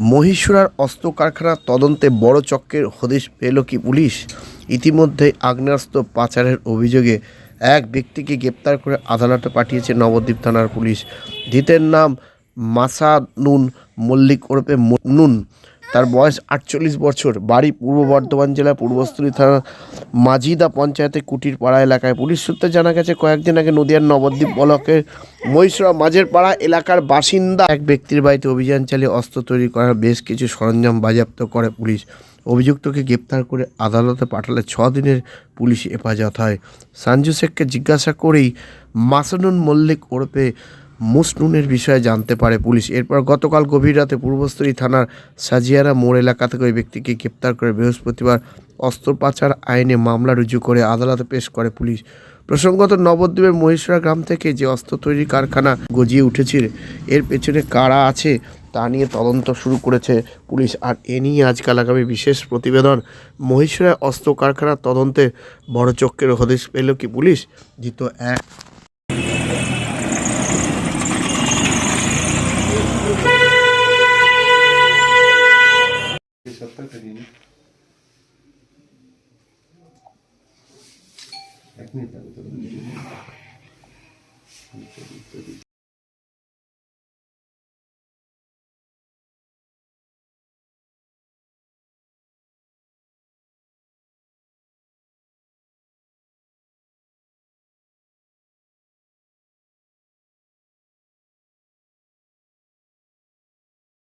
মহীশূরার অস্ত্র কারখানার তদন্তে বড় চক্রের হদিশ পেল কি পুলিশ? ইতিমধ্যে আগ্নেয়াস্ত্র পাচারের অভিযোগে এক ব্যক্তিকে গ্রেপ্তার করে আদালতে পাঠিয়েছে নবদ্বীপ থানার পুলিশ। ধৃতের নাম মাসানুন, মল্লিক ওরফে নুন। তার বয়স আটচল্লিশ বছর। বাড়ি পূর্ব বর্ধমান জেলা পূর্বস্থলী থানা মাজিদা পঞ্চায়েতের কুটির পাড়া এলাকায়। পুলিশ সূত্রে জানা গেছে, কয়েকদিন আগে নদিয়ার নবদ্বীপ ব্লকের মহিষরা মাঝের পাড়া এলাকার বাসিন্দা। এক ব্যক্তির বাড়িতে অভিযান চালিয়ে অস্ত্র তৈরি করার বেশ কিছু সরঞ্জাম বাজেয়াপ্ত করে পুলিশ। অভিযুক্তকে গ্রেপ্তার করে আদালতে পাঠালে ছ দিনের পুলিশ হেফাজত হয়। সঞ্জু শেখকে জিজ্ঞাসা করেই মাসানুন মল্লিক ওরফে মুসনুনের বিষয়ে জানতে পারে পুলিশ। এরপর গতকাল গভীর রাতে পূর্বস্থলী থানার সাজিয়ারা মোড় এলাকা থেকে ওই ব্যক্তিকে গ্রেপ্তার করে বৃহস্পতিবার অস্ত্র পাচার আইনে মামলা রুজু করে আদালতে পেশ করে পুলিশ। প্রসঙ্গত, নবদ্বীপের মহিষরা গ্রাম থেকে যে অস্ত্র তৈরি কারখানা গজিয়ে উঠেছিল, এর পেছনে কারা আছে তা নিয়ে তদন্ত শুরু করেছে পুলিশ। আর এ নিয়ে আজকাল আগামী বিশেষ প্রতিবেদন। মহিষরা অস্ত্র কারখানার তদন্তে বড় চক্রের হদেশ পেল কি পুলিশ? জিত এক। নি এক মিনিট আমি তো